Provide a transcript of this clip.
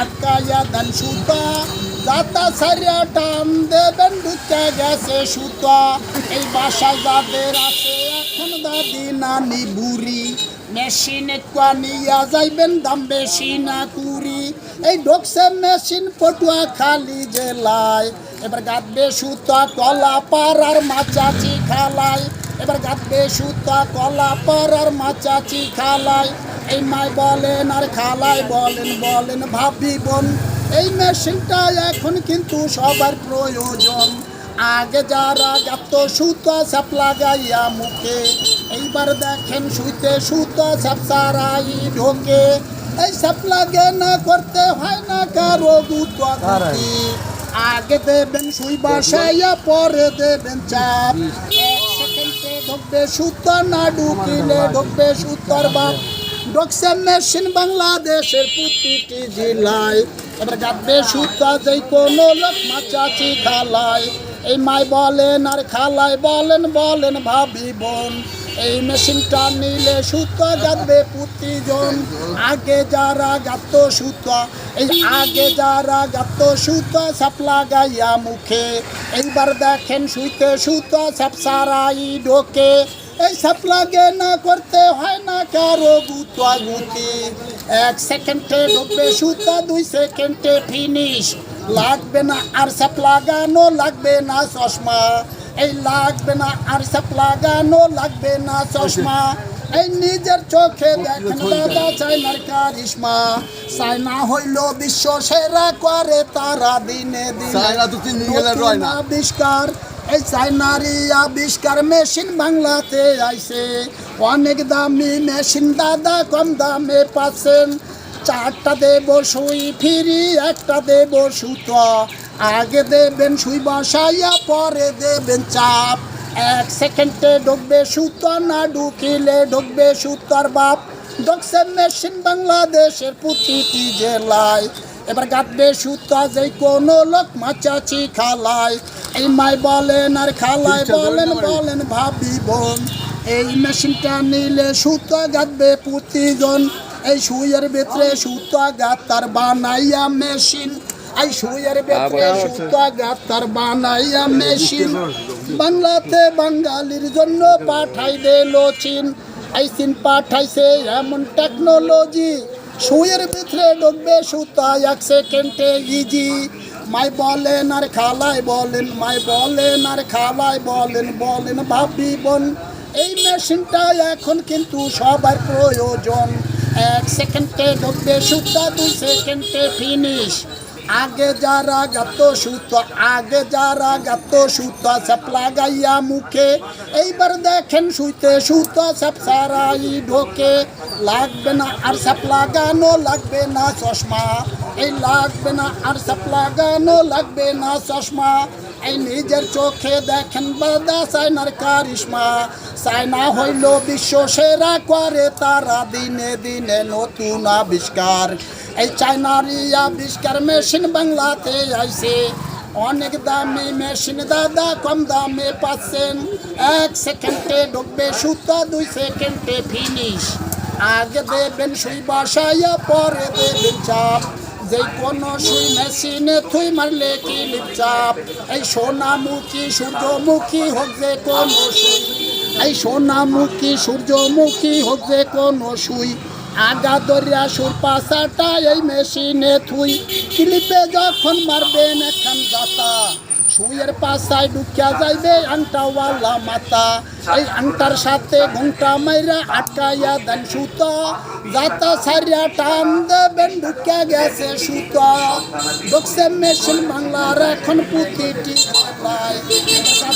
আটকাইয়া দেন সুতা যাতা সারিয়া টান দেবেন ঢুকে গেছে সুতা। এই বাসা যাদের আছে এখন দাদি নানি বুড়ি, মেশিনে নিয়া যাইবেন দাম বেশি না কুড়ি। এই ঢোকছে মেশিন পটুয়া খালি জেলায়, এবার গাঁদবে সুতা কলা পাড়ার মাচাচি খালায়। এবার গাঁদবে সুতা কলা পাড়ার মাচাচি খালায়। এই মাই বলেন আর খালায় বলেন বলেন ভাবি বোন, এই মেশিনটা এখন কিন্তু সবার প্রয়োজন। আগে যারা গাত সুতো সাপ লাগাইয়া মুখে, এইবার দেখেন শুইতে সুতো সাপ সারাই ঢোকে। এই সাপ লাগে না করতে হয় না কারও গুতো আগে দেবেন সুই বাসাইয়া পরে দেবেন চাপ। ঢুকবে সুতো, না ঢুকিলে ঢুকবে সুতোর বাপ। ঢুকছে মেশিন বাংলাদেশের প্রতিটি জেলায়। এবার গাঁদবে সুতা যেই কোনো লোক মাচাচি খালায়। এই মাই বলেন আর খালায় বলেন বলেন ভাবি বোন। এই মেশিনটা নিলে সুতো গাঁদবে প্রতিজন। আগে যারা গাত সুতো, এই আগে যারা গাত সুতো সাপ লাগাইয়া মুখে। এইবার দেখেন শুইতে সুতো সাপ সারাই ঢোকে। এই সাপ লাগে না করতে হয় না কারও গুতা গুতি এক সেকেন্ডে ঢুকবে সুতা দুই সেকেন্ডে ফিনিশ লাগবে না আর সাপ লাগানো লাগবে না চশমা। এই লাগবে না আর সাপ লাগানো লাগবে না চশমা। এই নিজের চোখে দেখেন দাদা চাইনার কারিশমা। চাইনা হইল বিশ্ব সেরা করে তারা দিনে দিনে। আবিষ্কার এই চাইনারি আবিষ্কার মেশিন বাংলাতে আইসে অনেক দামি মেশিন, দাদা কম দামে পাচ্ছেন। চারটা দেব সুই ফিরি, একটা দেব সুতো। আগে দেবেন সুই বসাইয়া, পরে দেবেন চাপ। এক সেকেন্ডে ঢুকবে সুতো, না ঢুকিলে ঢুকবে সুতোর বাপ। ঢুকছে মেশিন বাংলাদেশের প্রতিটি জেলায়। এবার গাঁদবে সুতা যে কোনো লোক মাচাচি খালায়। এই মাই বলেন আর খালায় বলেন বলেন ভাবি বোন এই মেশিনটা নিলে সুতা গাঁদবে প্রতিজন। এই সুইয়ের ভেতরে সুতা গাতার বানাইয়া মেশিন। এই সুইয়ের ভেতরে সুতা গাতার বানাইয়া মেশিন। বাংলাতে বাঙালির জন্য পাঠাই দিল চীন। এই চীন পাঠাইছে এমন টেকনোলজি সুইয়ের ভিতরে ঢুকবে সুতা এক সেকেন্ডে ইজি মাই বলেন আর খালায় বলেন, মাই বলেন আর খালায় বলেন বলেন ভাবি বোন, এই মেশিনটা এখন কিন্তু সবার প্রয়োজন। এক সেকেন্ডে ঢুকবে সুতা, দুই সেকেন্ডে ফিনিশ আগে যারা গাত সুতো, আগে যারা গাত সুতো, সাপ লাগাইয়া মুখে। এইবার দেখেন শুইতে সুতো, সাপ সারাই ঢোকে। লাগবে না আর সাপ লাগানো, লাগবে না চশমা। এই লাগবে না আর সাপ লাগানো লাগবে না চশমা। এই নিজের চোখে দেখেন বাদা সাইনার কারিশমা। সাইনা হইল বিশ্ব সেরা করে, তারা দিনে দিনে নতুন আবিষ্কার। এই চাইনারি আবিষ্কার মেশিন বাংলাতে আইছে। অনেক দামি মেশিন, দাদা কম দামে পাচ্ছেন। এক সেকেন্ডে ঢুকবে সুতা, দুই সেকেন্ডে ফিনিশ। আগে দেবেন সুই বসাইয়া, পরে দেবেন চাপ। যে কোন সুই মেশিনে থুই মারলে কি লিপচাপ? এই সোনামুখী, সূর্যমুখী হোক যে কোন সুই এই সোনামুখী, সূর্যমুখী হোক যে কোন সুই আগা দরিয়া সুর পাশাটা এই মেশিনে থুই। ক্লিপে যখন মারবেন এখান দাতা সুইয়ের পাশায় ঢুকিয়া যাইবে আংটাওয়ালা মাতা। এই আংটার সাথে ঘুমটা মাইরা আটকাইয়া দেন সুতা। যাতা সারিয়া টান দেবেন, ঢুকিয়া গেছে সুতা। ঢুকছে মেশিন বাংলার এখন প্রতিটি